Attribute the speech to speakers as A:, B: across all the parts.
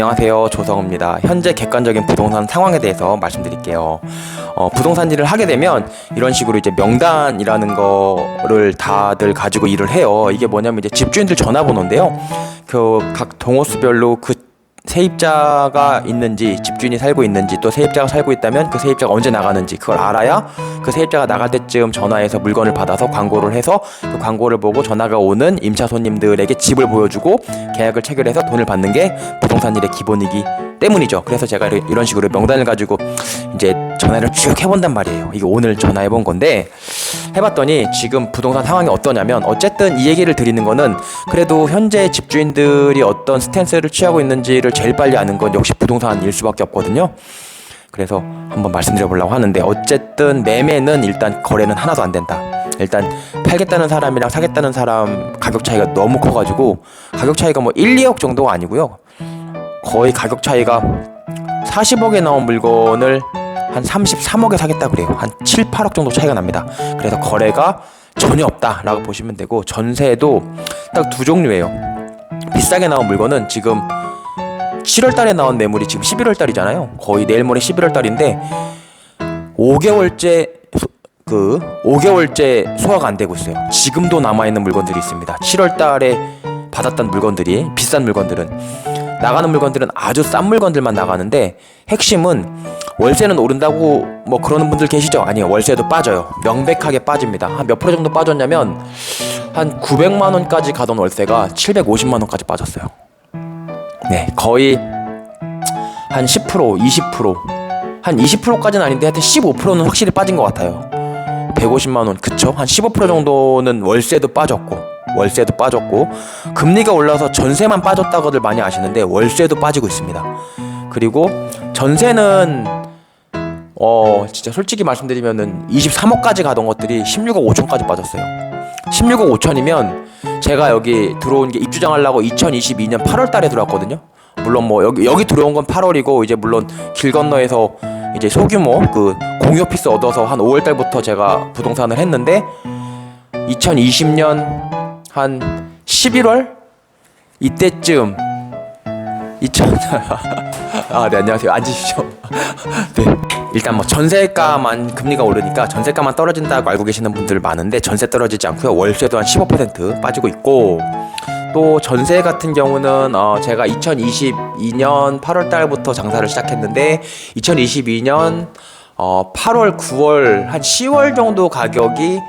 A: 안녕하세요. 조성입니다. 현재 객관적인 부동산 상황에 대해서 말씀드릴게요. 어, 부동산 일을 하게 되면 이런 식으로 이제 명단이라는 거를 다들 가지고 일을 해요. 이게 뭐냐면 이제 집주인들 전화번호인데요. 그 각 동호수별로 그 세입자가 있는지 집주인이 살고 있는지 또 세입자가 살고 있다면 그 세입자가 언제 나가는지 그걸 알아야 그 세입자가 나갈 때쯤 전화해서 물건을 받아서 광고를 해서 그 광고를 보고 전화가 오는 임차 손님들에게 집을 보여주고 계약을 체결해서 돈을 받는 게 부동산 일의 기본이기 때문이죠. 그래서 제가 이런- 식으로 명단을 가지고 이제 전화를 쭉 해본단 말이에요. 이게 오늘 전화해본 건데 해봤더니 지금 부동산 상황이 어떠냐면 어쨌든 이 얘기를 드리는 거는 그래도 현재 집주인들이 어떤 스탠스를 취하고 있는지를 제일 빨리 아는 건 역시 부동산일 수밖에 없거든요. 그래서 한번 말씀드려 보려고 하는데 어쨌든 매매는 일단 거래는 하나도 안 된다. 일단 팔겠다는 사람이랑 사겠다는 사람 가격 차이가 너무 커 가지고 가격 차이가 뭐 1, 2억 정도가 아니고요. 거의 가격 차이가 40억에 나온 물건을 한 33억에 사겠다 그래요. 한 7, 8억 정도 차이가 납니다. 그래서 거래가 전혀 없다라고 보시면 되고 전세도 딱 두 종류예요. 비싸게 나온 물건은 지금 7월 달에 나온 매물이 지금 11월 달이잖아요. 거의 내일 모레 11월 달인데 5개월째 그 5개월째 소화가 안 되고 있어요. 지금도 남아 있는 물건들이 있습니다. 7월 달에 받았던 물건들이 비싼 물건들은 나가는 물건들은 아주 싼 물건들만 나가는데 핵심은 월세는 오른다고 뭐 그러는 분들 계시죠? 아니요. 월세도 빠져요. 명백하게 빠집니다. 한 몇 프로 정도 빠졌냐면 한 900만 원까지 가던 월세가 750만 원까지 빠졌어요. 네, 거의 한 10%, 20%, 한 20%까지는 아닌데 하여튼 15%는 확실히 빠진 것 같아요. 150만 원, 그쵸? 한 15% 정도는 월세도 빠졌고, 월세도 빠졌고, 금리가 올라서 전세만 빠졌다고들 많이 아시는데 월세도 빠지고 있습니다. 그리고 전세는 어 진짜 솔직히 말씀드리면은 23억까지 가던 것들이 16억 5천까지 빠졌어요. 16억 5천이면 제가 여기 들어온 게 입주장 하려고 2022년 8월 달에 들어왔거든요. 물론 뭐 여기 여기 들어온 건 8월이고 이제 물론 길 건너에서 이제 소규모 그 공유 오피스 얻어서 한 5월 달부터 제가 부동산을 했는데 2020년 한 11월 이때쯤 2000 아, 네, 안녕하세요. 앉으시죠. 네. 일단 뭐 전세가만 금리가 오르니까 전세가만 떨어진다고 알고 계시는 분들 많은데 전세 떨어지지 않고요. 월세도 한 15% 빠지고 있고 또 전세 같은 경우는 어 제가 2022년 8월 달부터 장사를 시작했는데 2022년 어 8월, 9월, 한 10월 정도 가격이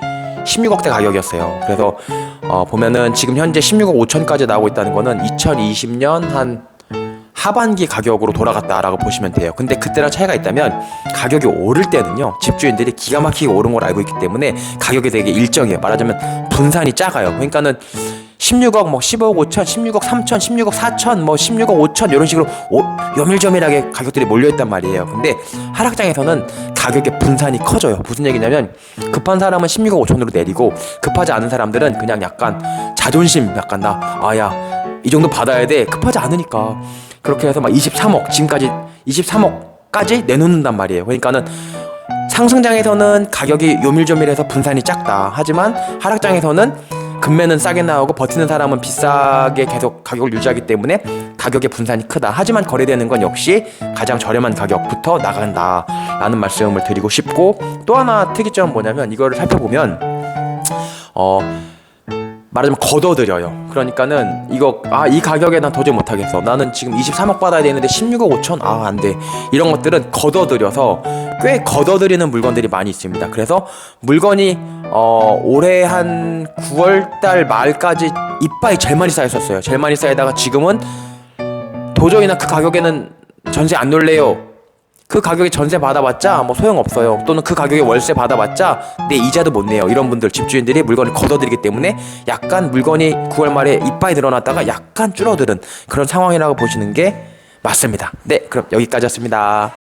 A: 16억대 가격이었어요. 그래서 어 보면은 지금 현재 16억 5천까지 나오고 있다는 거는 2020년 한 하반기 가격으로 돌아갔다라고 보시면 돼요. 근데 그때랑 차이가 있다면 가격이 오를 때는요 집주인들이 기가 막히게 오른 걸 알고 있기 때문에 가격이 되게 일정해요. 말하자면 분산이 작아요. 그러니까는 16억 뭐 15억 5천, 16억 3천, 16억 4천, 뭐 16억 5천 이런 식으로 오, 요밀조밀하게 가격들이 몰려있단 말이에요. 근데 하락장에서는 가격의 분산이 커져요. 무슨 얘기냐면 급한 사람은 16억 5천으로 내리고 급하지 않은 사람들은 그냥 약간 자존심 약간 나 아야 이 정도 받아야 돼 급하지 않으니까 그렇게 해서 막 23억 지금까지 23억까지 내놓는단 말이에요. 그러니까는 상승장에서는 가격이 요밀조밀해서 분산이 작다. 하지만 하락장에서는 금매는 싸게 나오고 버티는 사람은 비싸게 계속 가격을 유지하기 때문에 가격의 분산이 크다. 하지만 거래되는 건 역시 가장 저렴한 가격부터 나간다라는 말씀을 드리고 싶고 또 하나 특이점은 뭐냐면 이거를 살펴보면 어 말하자면 걷어들여요. 그러니까는 이거 아 이 가격에 난 도저히 못하겠어. 나는 지금 23억 받아야 되는데 16억 5천 아 안 돼. 이런 것들은 걷어들여서 꽤 걷어들이는 물건들이 많이 있습니다. 그래서 물건이 어 올해 한 9월 달 말까지 이빠이 제일 많이 쌓였었어요. 제일 많이 쌓이다가 지금은 도저히 나 그 가격에는 전세 안 놀래요. 그 가격에 전세 받아봤자 뭐 소용없어요. 또는 그 가격에 월세 받아봤자 내 이자도 못 내요. 이런 분들 집주인들이 물건을 걷어들이기 때문에 약간 물건이 9월 말에 이빠이 늘어났다가 약간 줄어드는 그런 상황이라고 보시는 게 맞습니다. 네, 그럼 여기까지였습니다.